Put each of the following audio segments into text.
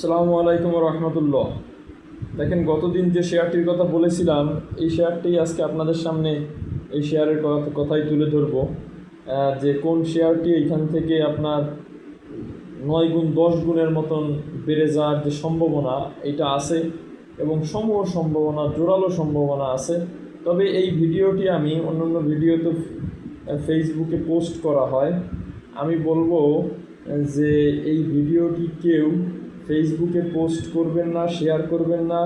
সালামু আলাইকুম রহমতুল্লাহ। দেখেন, গতদিন যে শেয়ারটির কথা বলেছিলাম, এই শেয়ারটি আজকে আপনাদের সামনে এই শেয়ারের কথা কথাই তুলে ধরবো। যে কোন শেয়ারটি এখান থেকে আপনার নয় গুণ দশ গুণের মতন বেড়ে যাওয়ার যে সম্ভাবনা, এটা আছে এবং সমূহ সম্ভাবনা, জোরালো সম্ভাবনা আছে। তবে এই ভিডিওটি আমি অন্যান্য ভিডিওতে ফেসবুকে পোস্ট করা হয়। আমি বলব যে এই ভিডিওটি কেউ ফেসবুকে পোস্ট করবেন না শেয়ার করবেন না।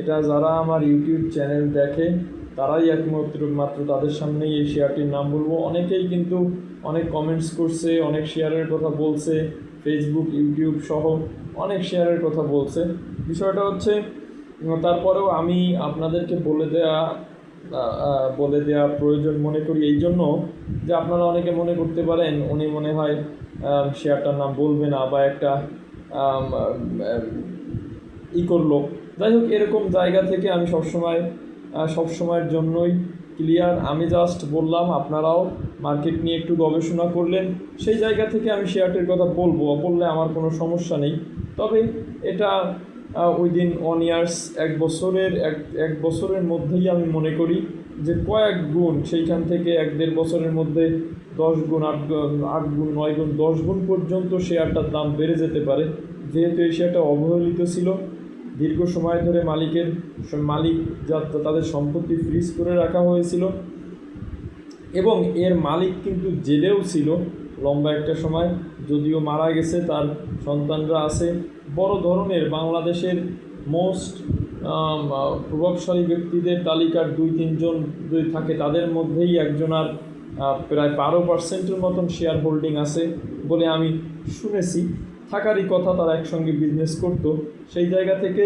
এটা যারা আমার ইউটিউব চ্যানেল দেখে, তারাই একমাত্র, মাত্র তাদের সামনেই এই শেয়ারটির নাম বলব। অনেকেই কিন্তু অনেক কমেন্টস করছে, অনেক শেয়ারের কথা বলছে ফেসবুক ইউটিউব সহ অনেক শেয়ারের কথা বলছে। বিষয়টা হচ্ছে তারপরেও আমি আপনাদেরকে বলে দেয়া বলে দেওয়া প্রয়োজন মনে করি এই জন্য যে আপনারা অনেকে মনে করতে পারেন, উনি মনে হয় শেয়ারটার নাম বলবে না বা একটা ই করল। যাই হোক, এরকম জায়গা থেকে আমি সবসময় সব সবসময়ের জন্যই ক্লিয়ার আমি জাস্ট বললাম, আপনারাও মার্কেট নিয়ে একটু গবেষণা করলেন। সেই জায়গা থেকে আমি শেয়ারটির কথা বলব। বললে আমার কোনো সমস্যা নেই। তবে এটা আহ, ওই দিন ওয়ান ইয়ার্স এক বছরের এক এক বছরের মধ্যেই আমি মনে করি যে কয়েক গুণ সেইখান থেকে এক দেড় বছরের মধ্যে দশ গুণ আট আট গুণ নয় গুণ দশ গুণ পর্যন্ত শেয়ারটার দাম বেড়ে যেতে পারে। যেহেতু এই শেয়ারটা অবহেলিত ছিল দীর্ঘ সময় ধরে মালিকের মালিক যা তাদের সম্পত্তি ফ্রিজ করে রাখা হয়েছিল এবং এর মালিক কিন্তু জেলেও ছিল লম্বা একটা সময় যদিও মারা গেছে তার সন্তানরা আছে বড় ধরনের বাংলাদেশের মোস্ট প্রভাবশালী ব্যক্তিদের তালিকার দুই, তিনজন যদি থাকে, তাদের মধ্যেই একজনার প্রায় বারো পার্সেন্টের মতন শেয়ার হোল্ডিং আছে বলে আমি শুনেছি। থাকারই কথা তারা একসঙ্গে বিজনেস করত। সেই জায়গা থেকে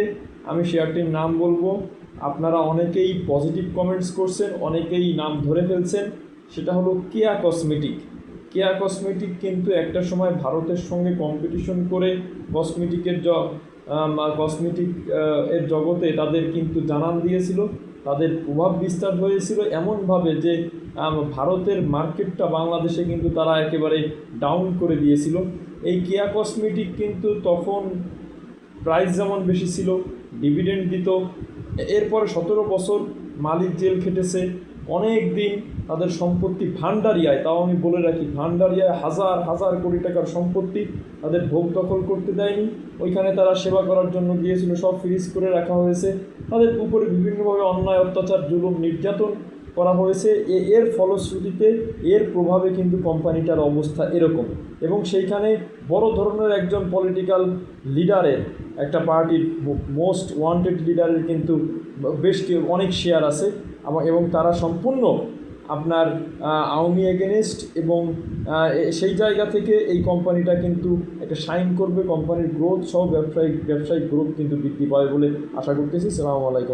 আমি শেয়ারটির নাম বলব। আপনারা অনেকেই পজিটিভ কমেন্টস করছেন, অনেকেই নাম ধরে ফেলছেন। সেটা হলো কেয়া কসমেটিক কেয়া কসমেটিক কিন্তু একটা সময় ভারতের সঙ্গে কম্পিটিশন করে কসমেটিকের জ কসমেটিক এর জগতে তাদের কিন্তু জানান দিয়েছিল। তাদের প্রভাব বিস্তার হয়েছিল এমনভাবে যে ভারতের মার্কেটটা বাংলাদেশে কিন্তু তারা একেবারে ডাউন করে দিয়েছিল। এই কেয়া কসমেটিক কিন্তু তখন প্রাইস যেমন বেশি ছিল ডিভিডেন্ড দিত, এরপরে সতেরো বছর মালিক জেল খেটেছে অনেক দিন তাদের সম্পত্তি ভান্ডারিয়ায় তাও আমি বলে রাখি ভান্ডারিয়ায় হাজার হাজার কোটি টাকার সম্পত্তি তাদের ভোগ দখল করতে দেয়নি। ওইখানে তারা সেবা করার জন্য গিয়েছিল, সব ফ্রিজ করে রাখা হয়েছে। তাদের উপরে বিভিন্নভাবে অন্যায়, অত্যাচার, জুলুম, নির্যাতন করা হয়েছে। এ- এর ফলশ্রুতিতে, এর প্রভাবে কিন্তু কোম্পানিটার অবস্থা এরকম। এবং সেইখানে বড় ধরনের একজন পলিটিক্যাল লিডারের একটা পার্টির মোস্ট ওয়ান্টেড লিডারের কিন্তু বেশ অনেক শেয়ার আছে। এবং তারা সম্পূর্ণ আপনার আওয়ামী এগেনস্ট এবং সেই জায়গা থেকে এই কোম্পানিটা কিন্তু একটা সাইন করবে। কোম্পানির গ্রোথ সহ ব্যবসায়িক ব্যবসায়িক গ্রোথ কিন্তু বৃদ্ধি পাবে বলে আশা করতেছি। সালামু আলাইকুম।